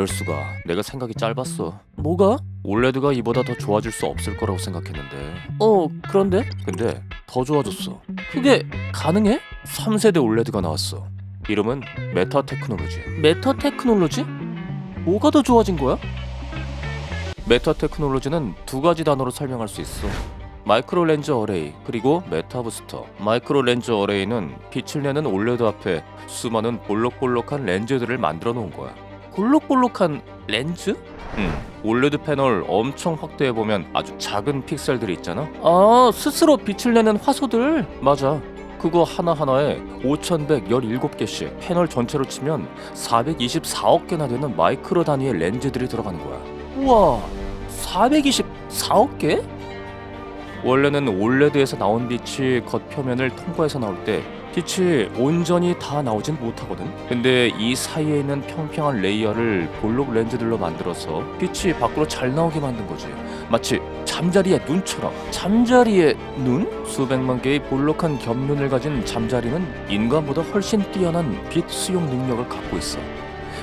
이럴 수가. 내가 생각이 짧았어. 뭐가? 올레드가 이보다 더 좋아질 수 없을 거라고 생각했는데. 어 그런데 근데 더 좋아졌어. 그게 가능해? 3세대 올레드가 나왔어. 이름은 메타 테크놀로지. 메타 테크놀로지? 뭐가 더 좋아진 거야? 메타 테크놀로지는 두 가지 단어로 설명할 수 있어. 마이크로 렌즈 어레이 그리고 메타 부스터. 마이크로 렌즈 어레이는 빛을 내는 올레드 앞에 수많은 볼록볼록한 렌즈들을 만들어 놓은 거야. 볼록볼록한 렌즈? 음, 올레드 패널 엄청 확대해 보면 아주 작은 픽셀들이 있잖아. 아 스스로 빛을 내는 화소들 맞아. 그거 하나하나에 5117개씩 패널 전체로 치면 424억 개나 되는 마이크로 단위의 렌즈들이 들어가는 거야. 우와 424억 개? 원래는 올레드에서 나온 빛이 겉표면을 통과해서 나올 때 빛이 온전히 다 나오진 못하거든. 근데 이 사이에 있는 평평한 레이어를 볼록 렌즈들로 만들어서 빛이 밖으로 잘 나오게 만든 거지. 마치 잠자리의 눈처럼. 잠자리의 눈? 수백만 개의 볼록한 겹눈을 가진 잠자리는 인간보다 훨씬 뛰어난 빛 수용 능력을 갖고 있어.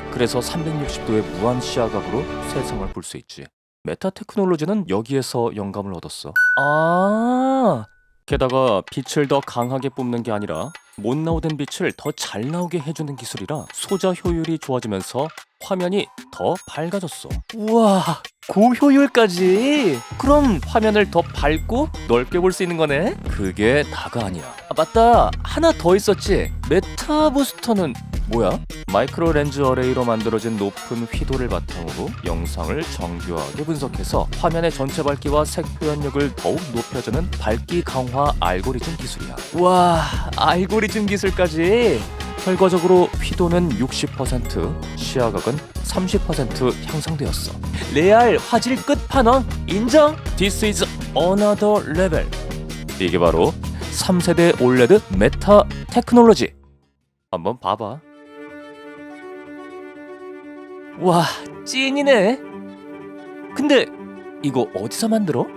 그래서 360도의 무한 시야각으로 세상을 볼 수 있지. 메타 테크놀로지는 여기에서 영감을 얻었어. 아 게다가 빛을 더 강하게 뿜는 게 아니라 못 나오던 빛을 더 잘 나오게 해주는 기술이라 소자 효율이 좋아지면서 화면이 더 밝아졌어. 우와 고효율까지 그럼 화면을 더 밝고 넓게 볼 수 있는 거네 그게 다가 아니야. 아 맞다 하나 더 있었지 메타 부스터는 뭐야? 마이크로 렌즈 어레이로 만들어진 높은 휘도를 바탕으로 영상을 정교하게 분석해서 화면의 전체 밝기와 색 표현력을 더욱 높여주는 밝기 강화 알고리즘 기술이야. 와 알고리즘 기술까지 결과적으로 휘도는 60%, 시야각은 30% 향상되었어. 레알 화질 끝판왕 인정 This is another level. 이게 바로 3세대 올레드 메타 테크놀로지. 한번 봐봐. 와 찐이네 근데 이거 어디서 만들어?